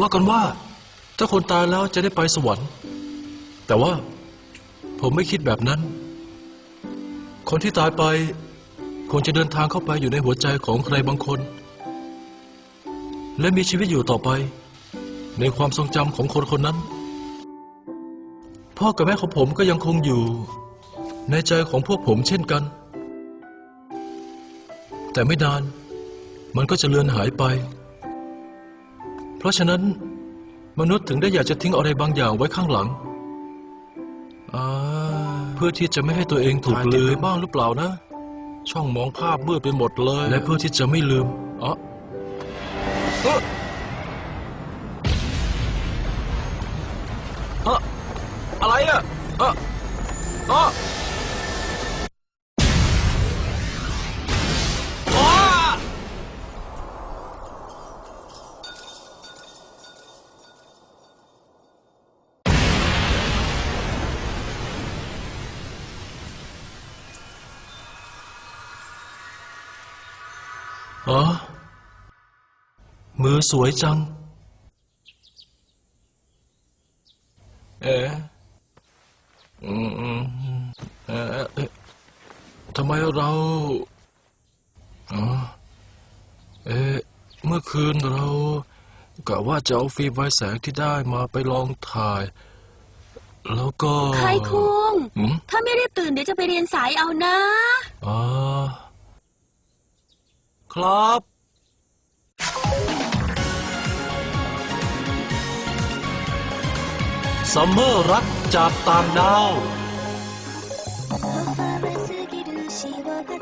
ว่ากันว่าถ้าคนตายแล้วจะได้ไปสวรรค์ แต่ว่าผมไม่คิดแบบนั้น คนที่ตายไปคงจะเดินทางเข้าไปอยู่ในหัวใจของใครบางคน และมีชีวิตอยู่ต่อไป ในความทรงจำของคนคนนั้น พ่อกับแม่ของผมก็ยังคงอยู่ ในใจของพวกผมเช่นกัน แต่ไม่นาน มันก็จะเลือนหายไป เพราะฉะนั้นมนุษย์ถึงได้อยากจะทิ้งอะไรบางอย่างไว้ข้างหลัง อ่าเพื่อที่จะไม่ให้ตัวเองถูกถ่ายติดลืไปมบ้างหรือเปล่านะ ช่องมองภาพมืดไปหมดเลย และเพื่อที่จะไม่ลืมอ๋อเอ้อเอ้ออะไรอะเอ้อเอ้อ อ๋อมือสวยจัง เอ๊ะอืมอืมเอ๊ะเอ๊ะทำไมเราอ๋อเอ๊ะเมื่อคืนเรากะว่าจะเอาฟิล์มไวแสงที่ได้มาไปลองถ่าย แล้วก็ ใครคุงอืม ถ้าไม่รีบตื่นเดี๋ยวจะไปเรียนสายเอานะ อ๋อ ครับ ซัมเมอร์รักจากต่างดาว 寒すぎる潮風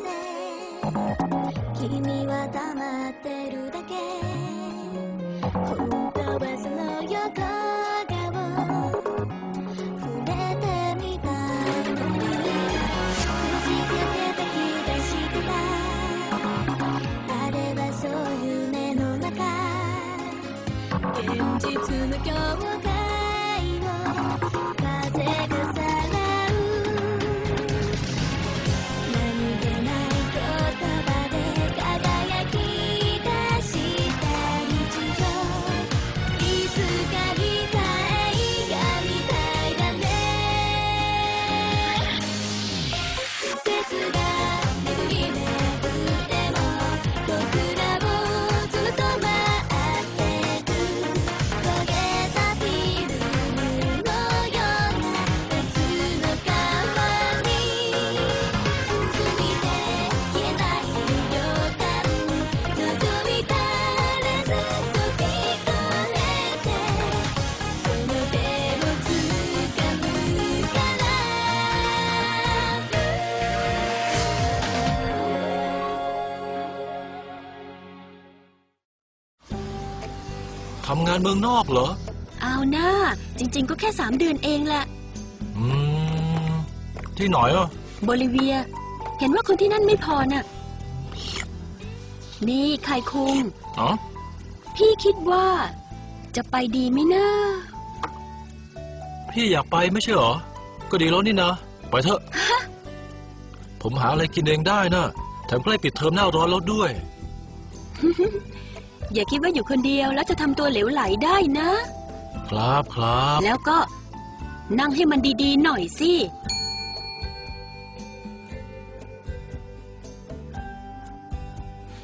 君は黙ってるだけ านเมืองนอกเหรอ เอาหน้า จริง ๆ ก็แค่สามเดือนเองแหละ อืม ที่ไหนอะ โบลิเวีย เห็นว่าคนที่นั่นไม่พอน่ะ นี่ไคคุง อ๋อ พี่คิดว่า จะไปดีไหมนะพี่อยากไปไม่ใช่เหรอ ก็ดีแล้วนี่นะ ไปเถอะ ผมหาอะไรกินเองได้นะแถมใกล้ปิดเทอมหน้าร้อนแล้วด้วย อย่าคิดว่าอยู่คนเดียวแล้วจะทำตัวเหลวไหลได้นะ ครับครับ แล้วก็นั่งให้มันดีๆหน่อยสิ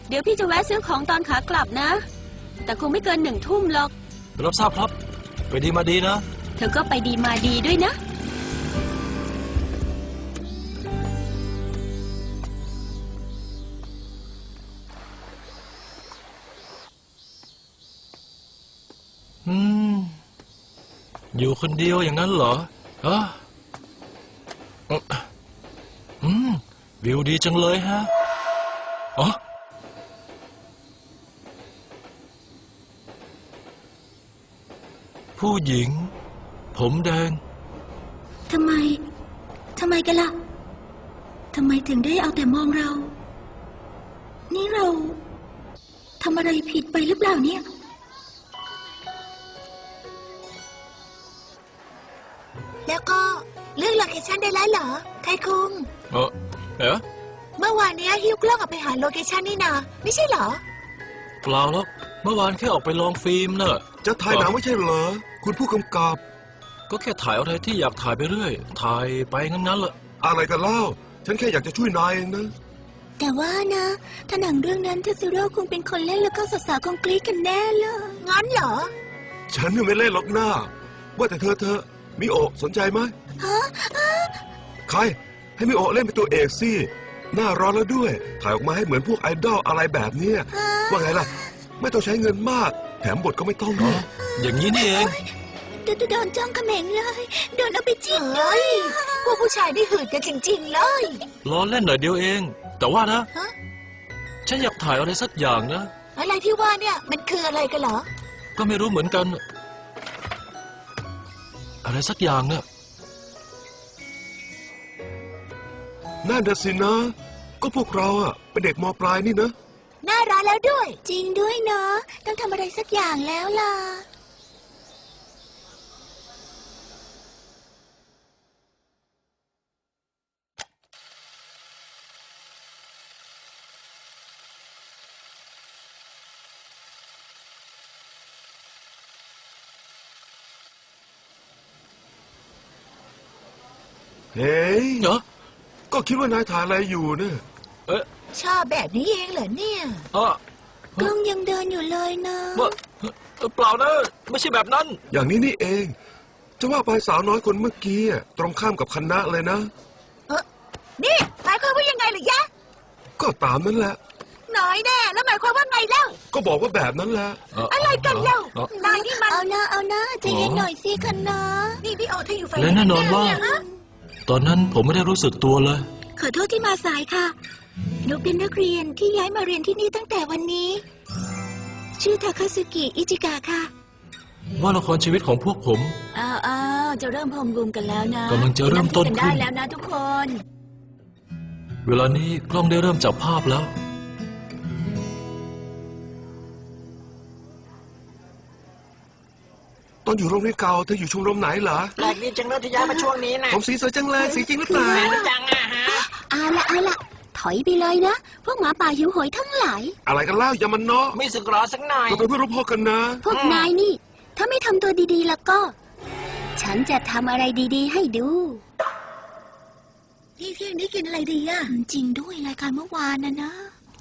เดี๋ยวพี่จะแวะซื้อของตอนขากลับนะ แต่คงไม่เกินหนึ่งทุ่มหรอก รับทราบครับ ไปดีมาดีนะ เธอก็ไปดีมาดีด้วยนะ อยู่คนเดียวอย่างนั้นเหรอฮะอืมอืม วิวดีจังเลยฮะอ๋อผู้หญิง ผมแดง ทำไม ทำไมกันล่ะ ทำไมถึงได้เอาแต่มองเรา นี่เราทำอะไรผิดไปหรือเปล่าเนี่ย ได้แล้วเหรอ ไทคุง เออเอ๊ะเมื่อวานเนี้ยฮิวกล้องออกไปหาโลเคชั่นนี่นาไม่ใช่เหรอ เปล่าหรอกเมื่อวานแค่ออกไปลองฟิล์มเนอะจะถ่ายหนังไม่ใช่เหรอ คุณผู้กำกับ ก็แค่ถ่ายอะไรที่อยากถ่ายไปเรื่อย ถ่ายไปงั้นๆแหละอะไรกันเล่า ฉันแค่อยากจะช่วยนายเองนะแต่ว่านะถ้าหนังเรื่องนั้นเทสโร่คงเป็นคนเล่นแล้วก็สาวๆคงกรี๊ดกันแน่เลยงั้นเหรอ ฉันน่ะไม่เล่นหรอกหน้า ว่าแต่เธอเธอ มิโอะสนใจไหมฮะใคร ให้มิโอะเล่นเป็นตัวเอกสิหน้าร้อนแล้วด้วย ถ่ายออกมาให้เหมือนพวกไอดอลอะไรแบบเนี้ยว่าไงล่ะ ไม่ต้องใช้เงินมาก แถมบทก็ไม่ต้องอ๋อนะอย่างนี้นี่เองโดนโดนจ้องเขม็งเลย โดนเอาไปจิ้มเลย พวกผู้ชายได้หืดกันจริง ๆ เลยล้อเล่นหน่อยเดียวเอง แต่ว่านะฮะฉันอยากถ่ายอะไรสักอย่างนะ อะไรที่ว่าเนี่ยมันคืออะไรกันเหรอ ก็ไม่รู้เหมือนกัน อะไรสักอย่างเนี่ยนั่นน่ะสินะ ก็พวกเราอะเป็นเด็กมปลายนี่นะหน้าร้านแล้วด้วย จริงด้วยเนาะต้องทำอะไรสักอย่างแล้วล่ะ เฮ้ย เหรอ ก็คิดว่านายถ่ายอะไรอยู่เนะเอ๊ะชอบแบบนี้เองเหรอเนี่ยอะกล้องยังเดินอยู่เลยนะว่าเอ่อเปล่านะ ไม่ใช่แบบนั้น อย่างนี้นี่เอง จะว่าไปสาวน้อยคนเมื่อกี้อะตรงข้ามกับคณะเลยนะนี่หมายความว่ายังไงหรือยะ ก็ตามนั้นแหละ น้อยแน่ แล้วหมายความว่าไงเล่า ก็บอกว่าแบบนั้นแหละ อะไรกันเล่าอ๋อนายนี่มันเอาหน้าเอาหน้าใจเย็นหน่อยสิคันนะนี่พี่โอถ้าอยู่ไฟและแน่นอนว่า ตอนนั้นผมไม่ได้รู้สึกตัวเลย ขอโทษที่มาสายค่ะ หนูเป็นนักเรียนที่ย้ายมาเรียนที่นี่ตั้งแต่วันนี้ ชื่อทาคาสึกิอิจิกะค่ะว่าละครชีวิตของพวกผม อ้าวอ้าวจะเริ่มพรมรุมกันแล้วนะกำลังจะเริ่มต้นขึ้น ได้แล้วนะทุกคน เวลานี้กล้องได้เริ่มจับภาพแล้ว อนอยู่โรงเรียนเก่าเธออยู่ชมรมไหนเหรอแปลกดีจังเลยที่ย้ายมาช่วงนี้นะผมสีสวยจังเลยสีจริงหรือเปล่าแปลกดีจังอะฮะเอาละเอาละถอยไปเลยนะ พวกหมาป่าหิวโหยทั้งหลาย อะไรกันเล่าอย่ามันเนาะไม่สึกหรอสักหน่อยเราเป็นเพื่อนร่วมพ่อกันนะ พวกนายนี่ ถ้าไม่ทำตัวดีๆแล้วก็ ฉันจะทำอะไรดีๆ ให้ดูพี่เที่ยงนี้กินอะไรดีอะจริงด้วยรายการเมื่อวานนะนะ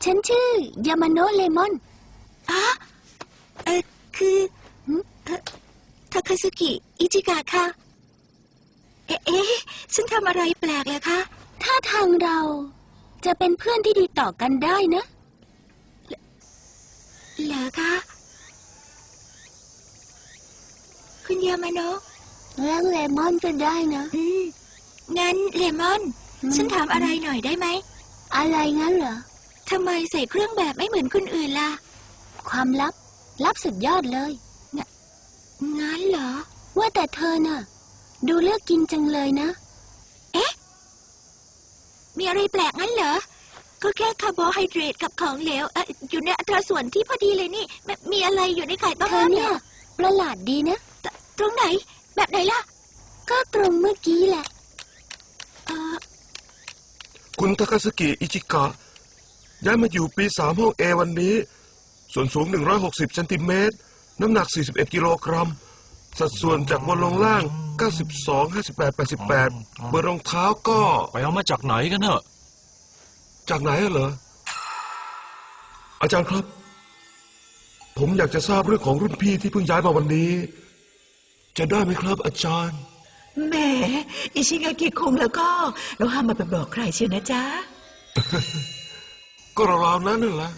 ฉันชื่อยามาโนะเลมอนอะเออคือหึเอ่อ ทาคาสุกิ อิจิกะค่ะ เอ๊ะเอ๊ะฉันทำอะไรแปลกเลยคะ ถ้าทางเราจะเป็นเพื่อนที่ดีต่อกันได้นะเหรอคะ คุณยามาโนะเรื่องเลมอนก็ได้นะ อืม งั้นเลมอน ฉันถามอะไรหน่อยได้ไหม อะไรงั้นเหรอ ทำไมใส่เครื่องแบบไม่เหมือนคนอื่นล่ะ ความลับ ลับสุดยอดเลย งั้นเหรอ ว่าแต่เธอน่ะ ดูเลือกกินจังเลยนะ เอ๊ะ มีอะไรแปลกงั้นเหรอ ก็แค่คาร์โบไฮเดรตกับของเหลวเอ่ออยู่ในอัตราส่วนที่พอดีเลยนี่มมีอะไรอยู่ในไข่บ้างเธอเนี่ย ประหลาดดีนะตรงไหน แบบไหนล่ะ ก็ตรงเมื่อกี้แหละ เออคุณทาคาสกิอิจิกะย้ายมาอยู่ปีสามห้องเอวันนี้ ส่วนสูง 160เซนติเมตร น้ำหนัก 41 กิโลกรัม สัดส่วนจากบนลงล่าง 92 58 88 เบอร์รองเท้าก็ ไปเอามาจากไหนกันเนอะจากไหนอะเหรอ อาจารย์ครับ ผมอยากจะทราบเรื่องของรุ่นพี่ที่เพิ่งย้ายมาวันนี้ จะได้ไหมครับอาจารย์ แหมอิชิงากิคุงแล้วก็เราห้ามมาไปบอกใครเชียวนะจ๊ะ ก็ราวๆนั้นนั่นแหละ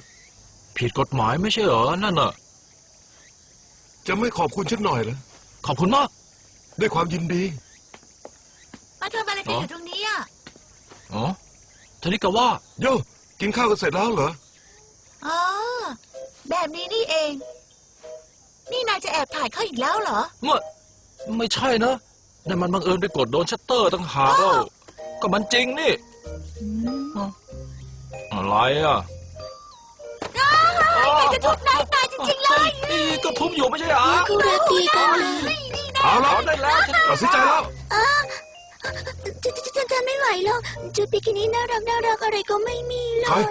ผิดกฎหมายไม่ใช่เหรอนั่นน่ะ จะไม่ขอบคุณฉันหน่อยเหรอขอบคุณมาก ด้วยความยินดี มาทำอะไรกันอยู่ตรงนี้อะอ๋อทีนี้ก็ว่า โย่กินข้าวกันเสร็จแล้วเหรอ อ๋อ แบบนี้นี่เอง นี่นายจะแอบถ่ายเขาอีกแล้วเหรอเมื่อไม่ใช่นะนั่นมันบังเอิญไปกดโดนชัตเตอร์ตั้งหากแล้วก็มันจริงนี่อ๋ออะไรอะจะทุบนายตาย จริงๆเลยนี่ก็ทุบอยู่ไม่ใช่เหรอคู่รักดีกันนะเอาละเอาได้แล้วฉันตัดสินใจแล้วจะจะจะจะไม่ไหวแล้วชุดบิกินี่น่ารักน่ารักอะไรก็ไม่มีเลใครย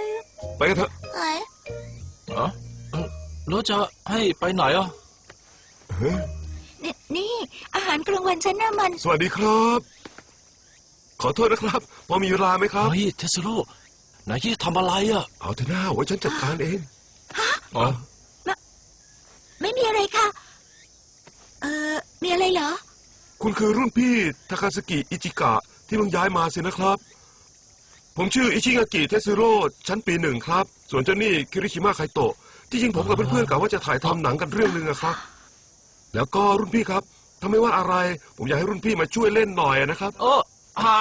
ไปกันเถอะเอ้ยอ๋อแล้วจะให้ไปไหนอะนี่นี่ อาหารกลางวันฉันน่ะมัน สวัสดีครับ ขอโทษนะครับพอมีเวลาไหมครับ เฮ้ยเทสโร่ไหนที่ทำอะไรอะ เอาเถอะหน้าไว้ฉันจัดการเองอ๋อ ไม่มีอะไรค่ะ เออมีอะไรเหรอ คุณคือรุ่นพี่ทาคาสกิอิจิกะที่เพิ่งย้ายมาสินะครับ ผมชื่ออิชิงากิเทสึโร่ชั้นปีหนึ่งครับ ส่วนเจ้านี่คิริชิมะไคโตะที่จริงผมกับเพื่อนๆกะว่าจะถ่ายทำหนังกันเรื่องหนึ่งอะครับ แล้วก็รุ่นพี่ครับถ้าไม่ว่าอะไร ผมอยากให้รุ่นพี่มาช่วยเล่นหน่อยนะครับ เออหา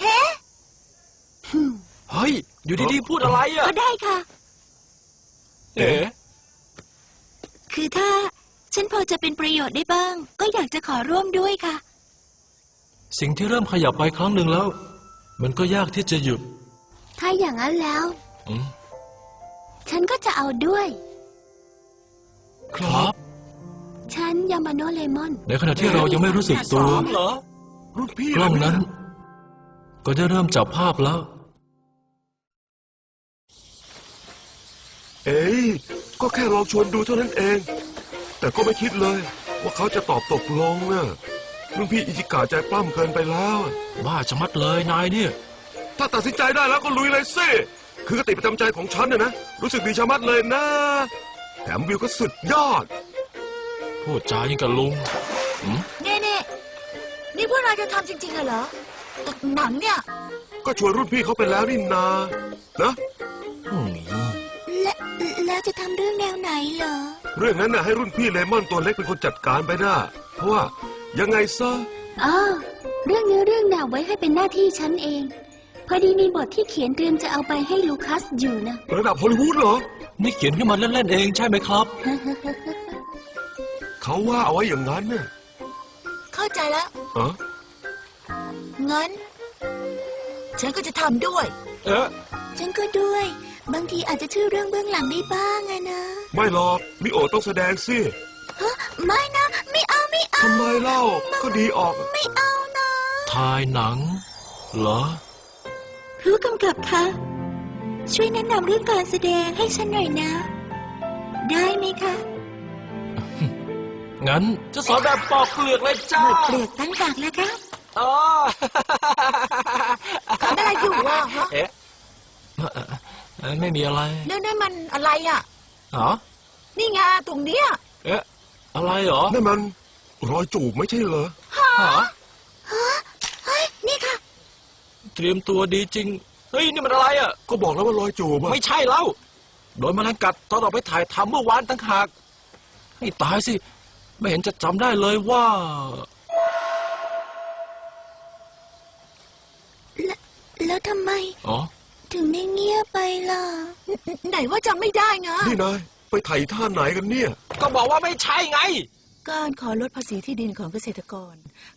เฮ้เฮ้ย อยู่ดีๆพูดอะไรอะ ก็ได้ค่ะ เอ๋ คือถ้าฉันพอจะเป็นประโยชน์ได้บ้าง ก็อยากจะขอร่วมด้วยค่ะ สิ่งที่เริ่มขยับไปครั้งหนึ่งแล้ว มันก็ยากที่จะหยุด ถ้าอย่างนั้นแล้ว อืมฉันก็จะเอาด้วย ครับ ฉันยามาโนเลมอน ในขณะที่เรายังไม่รู้สึกตัวเหรอรุ่นพี่กล้องนั้นะเยก็ได้เริ่มจับภาพแล้ว เอ้ย ก็แค่ลองชวนดูเท่านั้นเอง แต่ก็ไม่คิดเลย ว่าเขาจะตอบตกลงนะรุ่นพี่อิจิกะใจปล้ำเกินไปแล้ว บ้าชะมัดเลยนายเนี่ย ถ้าตัดสินใจได้แล้วก็ลุยเลยสิคือกติประจำใจของฉันน่ะนะ รู้สึกดีชะมัดเลยนะ แถมวิวก็สุดยอด พูดจายังกับลุงเน่เน่นี่พวกเราจะทำจริงๆเหรอหนังเนี่ย ก็ชวนรุ่นพี่เขาไปแล้วนี่นานะ อืม และแล้วจะทำเรื่องแนวไหนเหรอ เรื่องนั้นน่ะให้รุ่นพี่เลมอนตัวเล็กเป็นคนจัดการไปนะเพราะว่ายังไงซะอ๋อเรื่องเนื้อเรื่องแนวไว้ให้เป็นหน้าที่ฉันเอง พอดีมีบทที่เขียนเตรียมจะเอาไปให้ลูคัสอยู่นะ ระดับฮอลลีวูดเหรอ นี่เขียนขึ้นมาเล่นๆเองใช่ไหมครับ เขาว่าเอาไว้อย่างนั้นน่ะเข้าใจแล้วเอองั้น ฉันก็จะทำด้วย เอ๊ะ ฉันก็ด้วย บางทีอาจจะชื่อเรื่องเบื้องหลังได้บ้างอะนะไม่หรอกมิโอต้องแสดงสิฮะไม่นะ ไม่เอาไม่เอา ทำไมเล่าก็ดีออก ไม่เอานะ ถ่ายหนัง เหรอ รู้กำกับคะ ช่วยแนะนำเรื่องการแสดงให้ฉันหน่อยนะ ได้ไหมคะงั้นจะสอนแบบปอกเปลือกเลยจ้าหมดเปลือกตั้งหากแล้วครับอ๋อ ทำอะไรอยู่วะฮะ เอ๊ะเอ่อไม่มีอะไรนั่นนั่นมันอะไรอะเหรอนี่ไงตรงเนี้ยเอ๊ะอะไรเหรอนั่นมันรอยจูบไม่ใช่เหรอหาเฮ้ยนี่ค่ะ เตรียมตัวดีจริง เฮ้ยนี่มันอะไรอะ ก็บอกแล้วว่ารอยจูบอะไม่ใช่แล้วโดนแมลงกัดตอนเราไปถ่ายทำเมื่อวานตั้งหากให้ตายสิ ไม่เห็นจะจำได้เลยว่าแล้วแล้วทำไม อ๋อ ถึงได้เงียบไปล่ะ ไหนว่าจำไม่ได้ไงนี่นายไปไถ่ท่าไหนกันเนี่ย ก็บอกว่าไม่ใช่ไง การขอลดภาษีที่ดินของเกษตรกร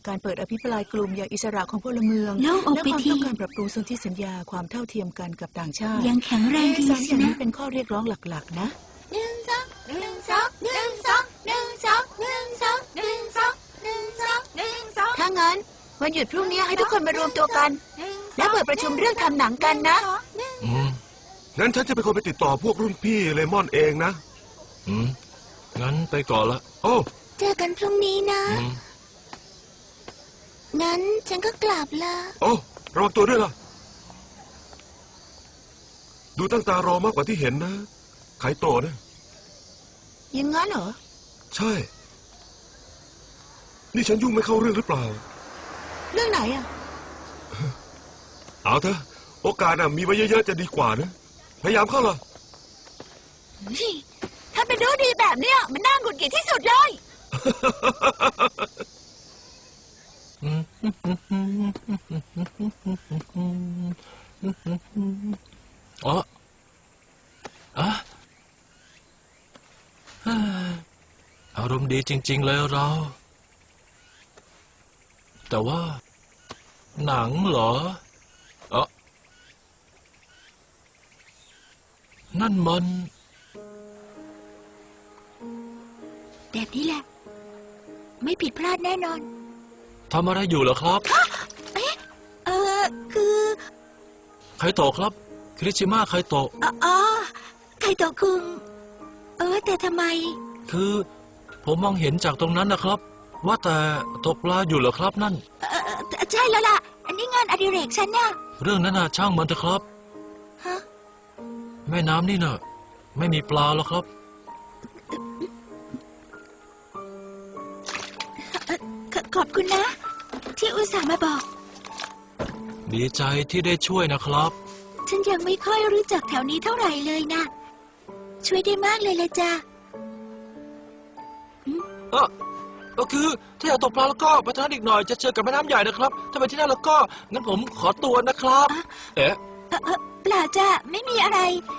การเปิดอภิปรายกลุ่มอย่างอิสระของพลเมืองโล่งอกและไปความที ต้องการปรับปรุงสนธิสัญญาความเท่าเทียมกันกับต่างชาติยังแข็งแรงดีสามสิอย่างนะ นี้เป็นข้อเรียกร้องหลักๆ นะ หนึ่งสองหนึ่งสองหนึ่งสองหนึ่งสองหนึ่งสองหนึ่งสองหนึ่งสองหนึ่งสองถ้างั้นวันหยุดพรุ่งนี้ให้ทุกคนมารวมตัวกัน และเปิดประชุมเรื่องทำหนังกันนะ อืมงั้นฉันจะเป็นคนไปติดต่อพวกรุ่นพี่เลมอนเองนะอืมงั้นไปก่อนละโอ้เจอกันพรุ่งนี้นะ อืมงั้นฉันก็กลับละ โอ้ระวังตัวด้วยล่ะ ดูตั้งตารอมากกว่าที่เห็นนะไคโตะนะ ยังงั้นเหรอ ใช่ นี่ฉันยุ่งไม่เข้าเรื่องหรือเปล่า เรื่องไหนอะ เอาเถอะโอกาสน่ะมีไว้เยอะๆจะดีกว่านะ พยายามเข้าล่ะถ้าเป็นรู้ดีแบบเนี้ยมันน่าหงุดหงิดที่สุดเลยอืมอ๋ออะเฮ้ยอารมณ์ดีจริง ๆ เลยเรา แต่ว่า หนังเหรอเอ นั่นมัน แบบนี้แหละ ไม่ผิดพลาดแน่นอน ทำอะไรอยู่เหรอครับ เออคือไคโตะครับ คริชิมะไคโตะ อ๋ออ๋อไคโตะคุง เออ แต่ทำไม คือผมมองเห็นจากตรงนั้นนะครับ ว่าแต่ตกปลาอยู่เหรอครับนั่น เออเออใช่แล้วล่ะ อันนี้งานอดิเรกฉันน่ะ เรื่องนั้นน่ะช่างมันเถอะครับฮะ แม่น้ำนี่น่ะไม่มีปลาหรอกครับ ขขอบคุณนะ ที่อุตส่าห์มาบอก ดีใจที่ได้ช่วยนะครับ ฉันยังไม่ค่อยรู้จักแถวนี้เท่าไหร่เลยนะ ช่วยได้มากเลยละจ้ะเออก็คือถ้าอยากตกปลาแล้วก็ไปทางนั้นอีกหน่อยจะเจอกับแม่น้ำใหญ่นะครับถ้าไปที่นั่นแล้วก็งั้นผมขอตัวนะครับ เอ๊ะเออเออเปล่าจ้ะไม่มีอะไรเออ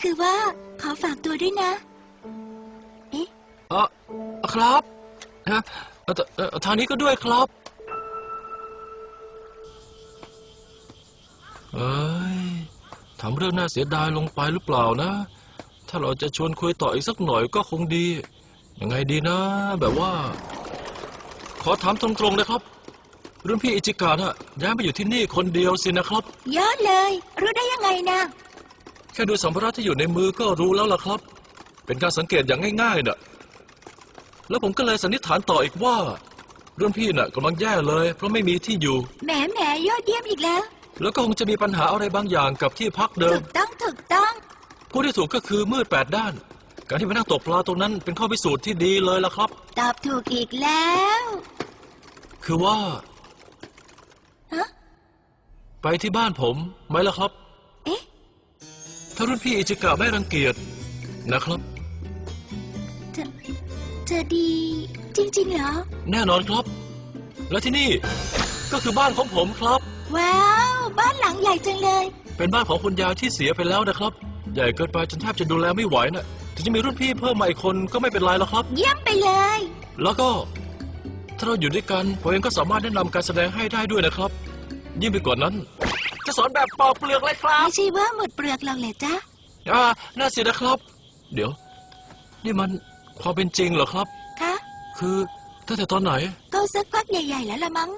คือว่าขอฝากตัวด้วยนะเออครับนะเอ่อเอ่อทางนี้ก็ด้วยครับ เอ้ยทำเรื่องน่าเสียดายลงไปหรือเปล่านะ ถ้าเราจะชวนคุยต่ออีกสักหน่อยก็คงดี ยังไงดีนะ แบบว่า ขอถามตรงๆนะครับ รุ่นพี่อิจิกะน่ะย้ายมาอยู่ที่นี่คนเดียวสินะครับยอดเลย รู้ได้ยังไงนะ แค่ดูสัมภาระที่อยู่ในมือก็รู้แล้วล่ะครับ เป็นการสังเกตอย่างง่ายๆน่ะ แล้วผมก็เลยสันนิษฐานต่ออีกว่า รุ่นพี่น่ะกำลังแย่เลย เพราะไม่มีที่อยู่ แหมแหมยอดเยี่ยมอีกแล้ว แล้วก็คงจะมีปัญหาอะไรบางอย่างกับที่พักเดิถูม กต้องถูกต้อง ผู้ที่ถูกก็คือมืดแปดด้าน การที่มานั่งตกปลาตรงนั้นเป็นข้อพิสูจน์ที่ดีเลยล่ะครับ ตอบถูกอีกแล้วคือว่า ฮะ ไปที่บ้านผมไหมล่ะครับเอ๊ะ ถ้ารุ่นพี่อิจิกะไม่รังเกียจนะครับ จะจะดีจริง ๆ เหรอ แน่นอนครับ และที่นี่ก็คือบ้านของผมครับ ว้าว บ้านหลังใหญ่จังเลย เป็นบ้านของคุณยายที่เสียไปแล้วนะครับ ใหญ่เกินไปจนแทบจะดูแลไม่ไหวนะ่ะถึงจะมีรุ่นพี่เพิ่มมาอีกคนก็ไม่เป็นไรหรอกครับ เยี่ยมไปเลย แล้วก็ ถ้าเราอยู่ด้วยกันผมเองก็สามารถแนะนำการแสดงให้ได้ด้วยนะครับ ยิ่งไปกว่านั้น จะสอนแบบปอกเปลือกเลยครับไม่ใช่ว่าหมดเปลือกหรอกเลยจ้ะอ่าน่าเสียนะครับ เดี๋ยว นี่มันความเป็นจริงเหรอครับ คะ คือตั้งแต่ตอนไหน ก็สักพักใหญ่ ๆ แล้วละมั้ง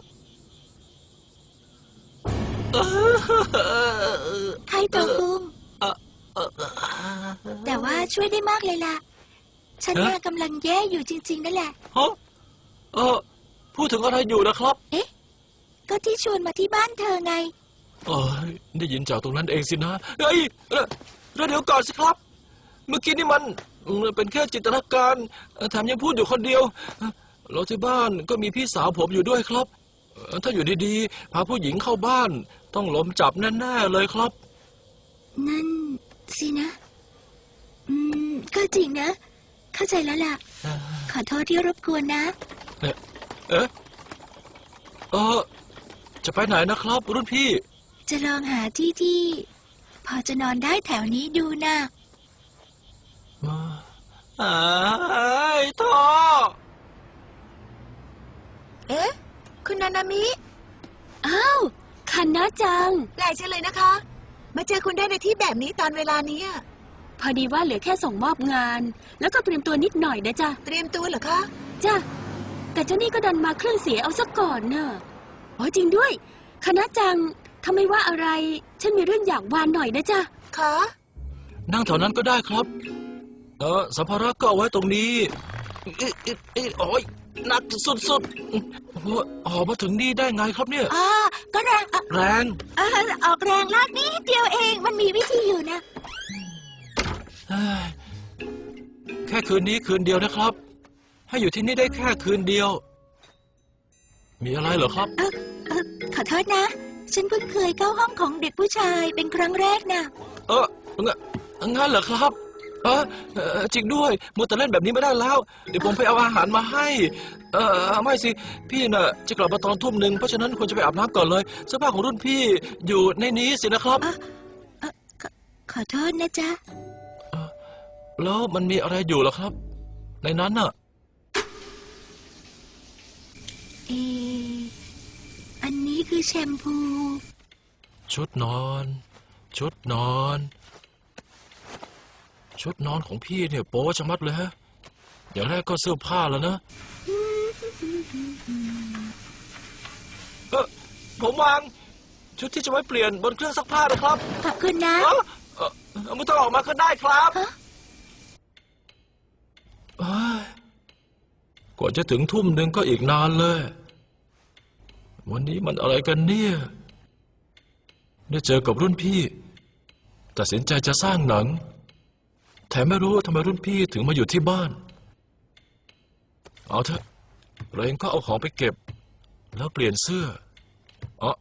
ใครตัวคุงแต่ว่าช่วยได้มากเลยล่ะ ฉันน่ะกำลังแย่อยู่จริง ๆ นั่นแหละ ฮะเออพูดถึงอะไรอยู่นะครับก็ที่ชวนมาที่บ้านเธอไง เอ้ยได้ยินจากตรงนั้นเองสินะเฮ้ยเอ่อแล้วเดี๋ยวก่อนสิครับ เมื่อกี้นี่มันเอ่อเป็นแค่จินตนาการเอ่อแถมยังพูดอยู่คนเดียวเอ่อแล้วที่บ้านก็มีพี่สาวผมอยู่ด้วยครับเอ่อถ้าอยู่ดีๆ พาผู้หญิงเข้าบ้าน ต้องล้มจับแน่ๆเลยครับ นั่นสินะ อืม ก็จริงนะ เข้าใจแล้วล่ะ ขอโทษที่รบกวนนะ เอ๊ะเอ๊ะเออจะไปไหนนะครับ รุ่นพี่ จะลองหาที่ที่ พอจะนอนได้แถวนี้ดูนะไอ้ยท่อเอ๊ะ คุณนานามิอ้าวคันนะจัง แปลกจังเลยนะคะ มาเจอคุณได้ในที่แบบนี้ตอนเวลานี้อะพอดีว่าเหลือแค่ส่งมอบงาน แล้วก็เตรียมตัวนิดหน่อยนะจ๊ะเตรียมตัวเหรอคะ จ้ะแต่เจ้านี่ก็ดันมาเครื่องเสียเอาซะก่อนเนอะอ๋อจริงด้วยคณะจัง ทำไมว่าอะไร ฉันมีเรื่องอยากวานหน่อยนะจ๊ะ คะนั่งแถวนั้นก็ได้ครับ เออสัมภาระก็เอาไว้ตรงนี้เอ๊ะเอ๊ะเอ๊ะโอ้ยหนักสุดๆโอ้โหออกมาถึงนี่ได้ไงครับเนี่ย อ่าก็แรงอะแรง อ่าออกแรงลากนิดเดียวเอง มันมีวิธีอยู่นะเฮ้ยแค่คืนนี้คืนเดียวนะครับ ให้อยู่ที่นี่ได้แค่คืนเดียว มีอะไรเหรอครับ เออเออขอโทษนะ ฉันเพิ่งเคยเข้าห้องของเด็กผู้ชายเป็นครั้งแรกนะเอองั้นงั้นเหรอครับเออเออจริงด้วยมัวแต่เล่นแบบนี้ไม่ได้แล้ว เดี๋ยวผมไปเอาอาหารมาให้ เออไม่สิ พี่น่ะ จะกลับมาตอนทุ่มหนึ่งเพราะฉะนั้นควรจะไปอาบน้ำก่อนเลยเสื้อผ้าของรุ่นพี่อยู่ในนี้สินะครับเออขอขอโทษนะจ๊ะ แล้วมันมีอะไรอยู่เหรอครับ ในนั้นน่ะ เอออันนี้คือแชมพู ชุดนอน ชุดนอน ชุดนอนของพี่เนี่ยโป๊ชะมัดเลยฮะอย่างแรกก็เสื้อผ้าแล้วนะเออผมวางชุดที่จะไว้เปลี่ยนบนเครื่องซักผ้านะครับขอบคุณนะ เอ้เออไม่ต้องออกมาก็ได้ครับฮะอ้กว่าจะถึงทุ่มหนึ่งก็อีกนานเลย วันนี้มันอะไรกันเนี่ย ได้เจอกับรุ่นพี่ ตัดสินใจจะสร้างหนัง แถมไม่รู้ว่าทำไมรุ่นพี่ถึงมาอยู่ที่บ้าน เอาเถอะเราเองก็เอาของไปเก็บ แล้วเปลี่ยนเสื้ออ๋อ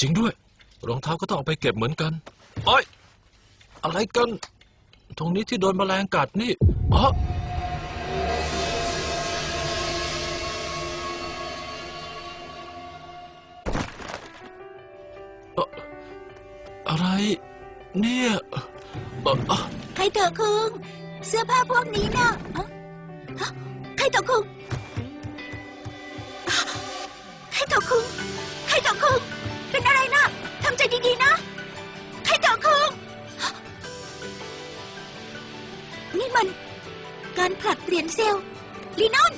จริงด้วย รองเท้าก็ต้องเอาไปเก็บเหมือนกันโอ้ยอะไรกัน ตรงนี้ที่โดนแมลงกัดนี่อ๋อ อะไร เนี่ยเอ่อเอ่อใครเตอคุงเสื้อผ้าพวกนี้น่ะเอ้าฮะใครเตอคุงใครเตอคุงใครเตอคุงเป็นอะไรนะทำใจดีๆนะใครเตอคุงนี่มัน การผลัดเปลี่ยนเซลล์ลีนอน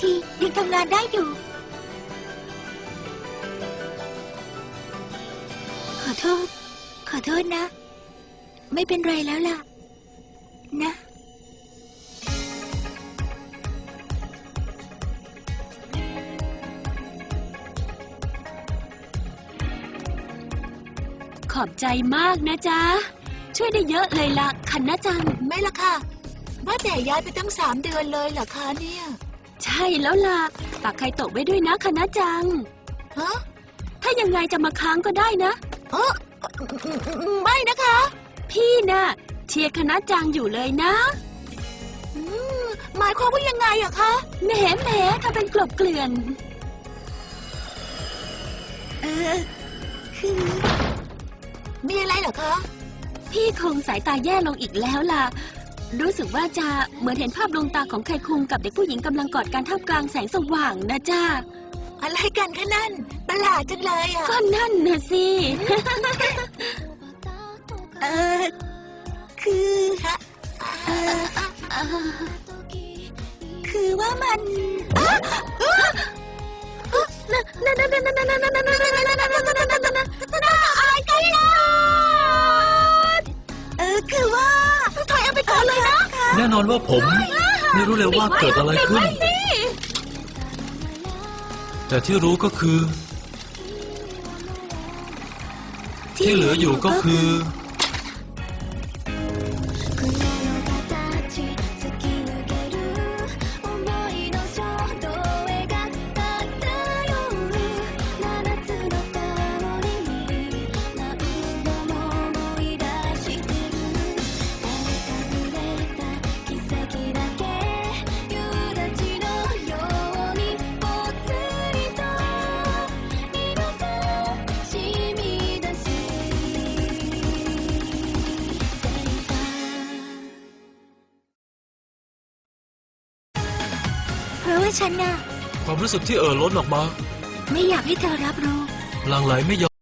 ทียังทำงานได้อยู่ ขอโทษ ขอโทษนะ ไม่เป็นไรแล้วล่ะ นะ ขอบใจมากนะจ๊ะ ช่วยได้เยอะเลยล่ะคันนะจัง ไม่ละค่ะ ว่าแต่ย้ายไปตั้งสามเดือนเลยเหรอคะเนี่ย ใช่แล้วล่ะฝากใครโตะไว้ด้วยนะคันนะจัง ฮะถ้ายังไงจะมาค้างก็ได้นะ เออไม่นะคะ พี่น่ะเชียร์คณะจังอยู่เลยนะอืมหมายความว่ายังไงอะคะ แหมแหมทำเป็นกลบเกลื่อน เออคือ มีอะไรเหรอคะ พี่คงสายตาแย่ลงอีกแล้วล่ะ รู้สึกว่าจะเหมือนเห็นภาพดวงตาของใครคุงกับเด็กผู้หญิงกำลังกอดกันท่ามกลางแสงสว่างนะจ้าอะไรกันคะนั่นประหลาดจังเลยอะก็นั่นนะสิ เออคือเออคือว่ามันอะไรกันล่ะเออคือว่าถอยเอาไปก่อ นเลยนะแน่นอนว่าผม ไม่รู้เลยว่าเกิดอะไรขึ้น แต่ที่รู้ก็คือ ที่เหลืออยู่ก็คือ「 เพราะว่าฉันน่ะความรู้สึกที่เอ่อล้นออกมา ไม่อยากให้เธอรับรู้ หลังไหลไม่ยอม